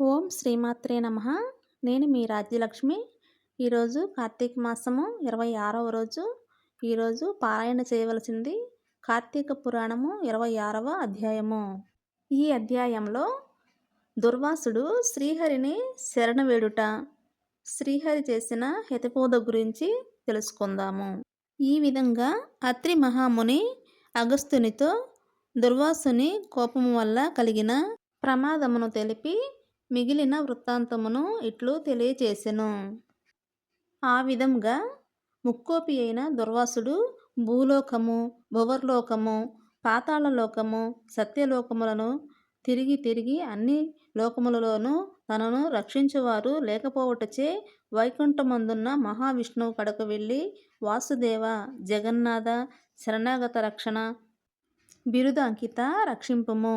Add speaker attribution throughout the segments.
Speaker 1: ఓం శ్రీమాత్రే నమ. నేను మీ రాజ్యలక్ష్మి. ఈరోజు కార్తీక మాసము ఇరవై ఆరవ రోజు. ఈరోజు పారాయణ చేయవలసింది కార్తీక పురాణము ఇరవై ఆరవ అధ్యాయము. ఈ అధ్యాయంలో దుర్వాసుడు శ్రీహరిని శరణ వేడుట శ్రీహరి చేసిన హితబోధ గురించి తెలుసుకుందాము. ఈ విధంగా అత్రి మహాముని అగస్తునితో దుర్వాసుని కోపము వల్ల కలిగిన ప్రమాదమును తెలిపి మిగిలిన వృత్తాంతమును ఇట్లు తెలియచేసెను. ఆ విధంగా ముక్కోపి అయిన దుర్వాసుడు భూలోకము భువర్లోకము పాతాళలోకము సత్యలోకములను తిరిగి తిరిగి అన్ని లోకములలోనూ తనను రక్షించువారు లేకపోవటచే వైకుంఠమందున్న మహావిష్ణువు కడకు వెళ్ళి వాసుదేవ జగన్నాథ శరణాగత రక్షణ బిరుద అంకిత రక్షింపుము.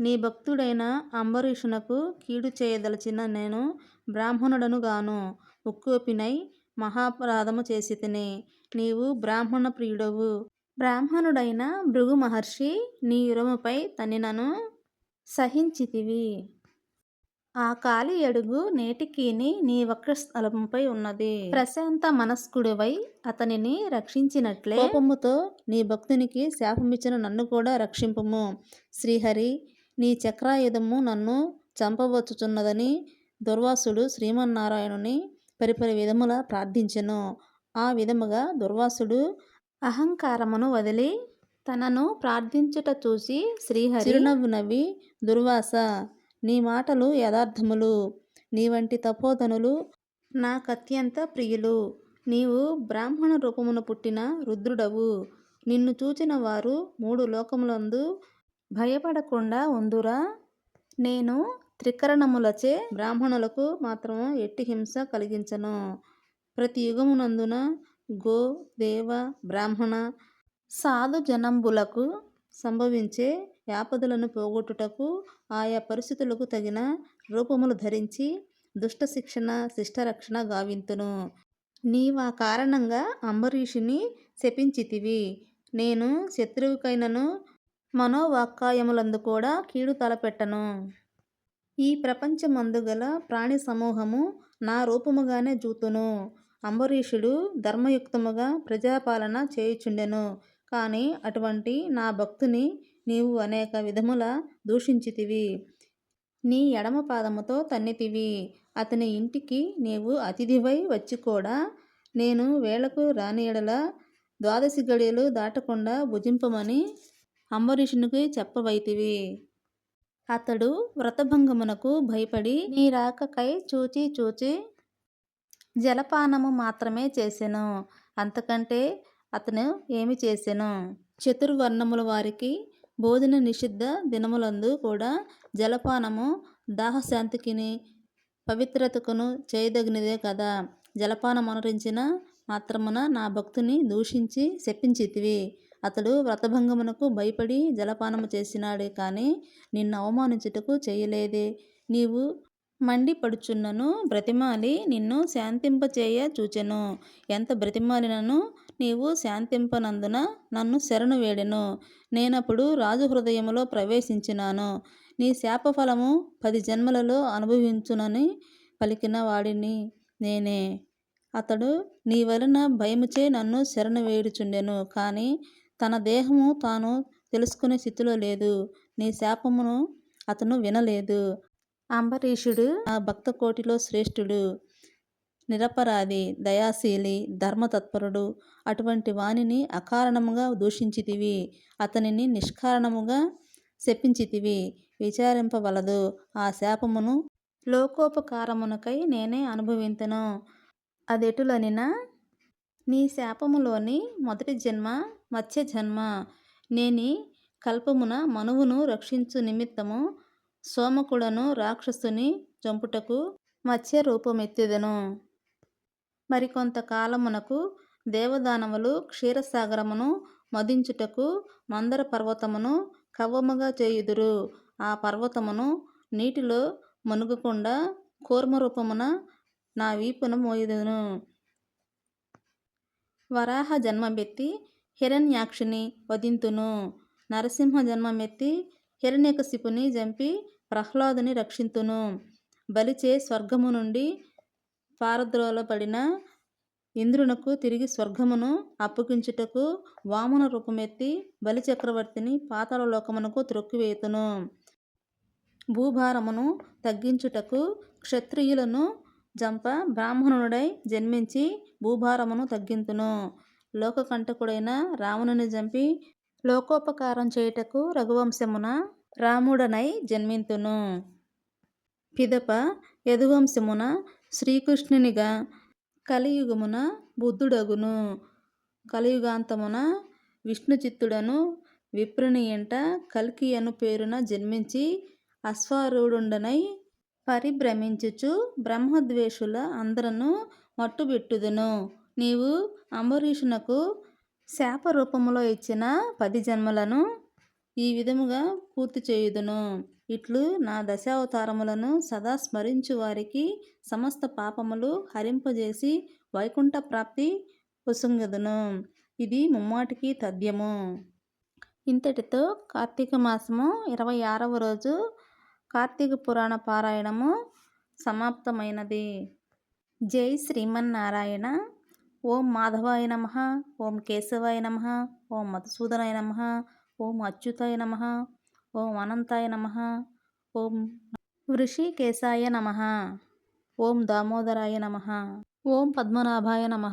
Speaker 1: నీ భక్తుడైన అంబరీషునకు కీడు చేయదలచిన నేను బ్రాహ్మణుడను గాను ఉక్కోపినై మహాపరాధము చేసి తిని. నీవు బ్రాహ్మణ ప్రియుడవు. బ్రాహ్మణుడైన భృగు మహర్షి నీ యురముపై తనినను సహించితివి. ఆ కాలి అడుగు నేటికీని నీ వక్రస్థలంపై ఉన్నది. ప్రశాంత మనస్కుడివై అతనిని రక్షించినట్లే. కోపముతో నీ భక్తునికి శాపమిచ్చిన నన్ను కూడా రక్షింపుము. శ్రీహరి నీ చక్రాయుధము నన్ను చంపవచ్చుచున్నదని దుర్వాసుడు శ్రీమన్నారాయణుని పరిపరి విధముల ప్రార్థించెను. ఆ విధముగా దుర్వాసుడు అహంకారమును వదిలి తనను ప్రార్థించుట చూసి శ్రీహరి చిరునవ్వు నవ్వి దుర్వాస నీ మాటలు యథార్థములు. నీ వంటి తపోధనులు నాకత్యంత ప్రియులు. నీవు బ్రాహ్మణ రూపమున పుట్టిన రుద్రుడవు. నిన్ను చూచిన వారు మూడు లోకములందు భయపడకుండా ఉందురా? నేను త్రికరణములచే బ్రాహ్మణులకు మాత్రం ఎట్టి హింస కలిగించను. ప్రతి యుగమునందున గో దేవ బ్రాహ్మణ సాధు జనంబులకు సంభవించే యాపదలను పోగొట్టుటకు ఆయా పరిస్థితులకు తగిన రూపములు ధరించి దుష్ట శిక్షణ శిష్టరక్షణ గావింతును. నీవా కారణంగా అంబరీషుని శపించితివి. నేను శత్రువుకైనను మనోవాక్కాయములందు కూడా కీడు తలపెట్టను. ఈ ప్రపంచమందు గల ప్రాణి సమూహము నా రూపముగానే జూతును. అంబరీషుడు ధర్మయుక్తముగా ప్రజాపాలన చేయుచుండెను. కానీ అటువంటి నా భక్తుని నీవు అనేక విధముల దూషించితివి. నీ ఎడమ పాదముతో తన్నితివి. అతని ఇంటికి నీవు అతిథివై వచ్చి కూడా నేను వేళకు రాని ఎడల ద్వాదశి గడియలు దాటకుండా భుజింపమని అంబరీషునికి చెప్పవైతివి. అతడు వ్రతభంగమునకు భయపడి నీ రాకకై చూచి చూచి జలపానము మాత్రమే చేసెను. అంతకంటే అతను ఏమి చేసెను? చతుర్వర్ణముల వారికి భోజన నిషిద్ధ దినములందు కూడా జలపానము దాహశాంతికిని పవిత్రతకును చేయదగినదే కదా. జలపానం అనురించిన మాత్రమున నా భక్తుని దూషించి శపించితివి. అతడు వ్రతభంగమునకు భయపడి జలపానము చేసినాడే కానీ నిన్ను అవమానించుటకు చేయలేదే. నీవు మండిపడుచున్నను బ్రతిమాలి నిన్ను శాంతింపచేయ చూచెను. ఎంత బ్రతిమాలినను నీవు శాంతింపనందున నన్ను శరణు వేడెను. నేనప్పుడు రాజు హృదయములో ప్రవేశించినాను. నీ శాపఫలము పది జన్మలలో అనుభవించునని పలికిన వాడిని నేనే. అతడు నీ వలన భయముచే నన్ను శరణు వేడుచుండెను. కానీ తన దేహము తాను తెలుసుకునే స్థితిలో లేదు. నీ శాపమును అతను వినలేదు. అంబరీషుడు ఆ భక్త కోటిలో శ్రేష్ఠుడు నిరపరాధి దయాశీలి ధర్మతత్పరుడు. అటువంటి వానిని అకారణముగా దూషించితివి. అతనిని నిష్కారణముగా శపించితివి. విచారింపవలదు. ఆ శాపమును లోకోపకారమునకై నేనే అనుభవింతును. అదెటులనినా నీ శాపములోని మొదటి జన్మ మత్స్య జన్మ. నేని కల్పమున మనువును రక్షించు నిమిత్తము సోమకుడను రాక్షసుని చంపుటకు మత్స్య రూపమెత్తెదను. మరికొంత కాలమునకు దేవదానవులు క్షీరసాగరమును మదించుటకు మందర పర్వతమును కవ్వముగా చేయుదురు. ఆ పర్వతమును నీటిలో మునుగకుండా కూర్మరూపమున నా వీపున మోయుదును. వరాహ జన్మమెత్తి హిరణ్యాక్షిని వధింతును. నరసింహ జన్మమెత్తి హిరణ్యకశిపుని జంపి ప్రహ్లాదుని రక్షింతును. బలిచే స్వర్గము నుండి పారద్రోలబడిన ఇంద్రునకు తిరిగి స్వర్గమును అప్పగించుటకు వామన రూపమెత్తి బలిచక్రవర్తిని పాతాళ లోకమునకు త్రొక్కివేతును భూభారమును తగ్గించుటకు క్షత్రియులను జంప బ్రాహ్మణుడై జన్మించి భూభారమును తగ్గింతును. లోకకంటకుడైన రావణుని జంపి లోకోపకారం చేయుటకు రఘువంశమున రాముడనై జన్మింతును. పిదప యదువంశమున శ్రీకృష్ణునిగా కలియుగమున బుద్ధుడగును. కలియుగాంతమున విష్ణుచిత్తుడను విప్రుని ఎంట కల్కి అను పేరున జన్మించి అశ్వారూఢుండనై పరిభ్రమించుచు బ్రహ్మద్వేషుల అందరను మట్టుబెట్టుదును. నీవు అంబరీషునకు శాపరూపములో ఇచ్చిన పది జన్మలను ఈ విధముగా పూర్తి చేయుదును. ఇట్లు నా దశావతారములను సదా స్మరించు వారికి సమస్త పాపములు హరింపజేసి వైకుంఠ ప్రాప్తి పొసంగదును. ఇది ముమ్మాటికి తథ్యము ఇంతటితో కార్తీక మాసము ఇరవై ఆరవ రోజు కార్తీక పురాణ పారాయణము సమాప్తమైనది. జై శ్రీమన్నారాయణ. ఓం మాధవాయ నమ. ఓం కేశవాయ నమ. ఓం మధుసూదనాయ నమ. ఓం అచ్యుతాయ నమ. ఓం అనంతాయ నమ. ఓం వృషికేశాయ నమ. ఓం దామోదరాయ నమ. ఓం పద్మనాభాయ నమ.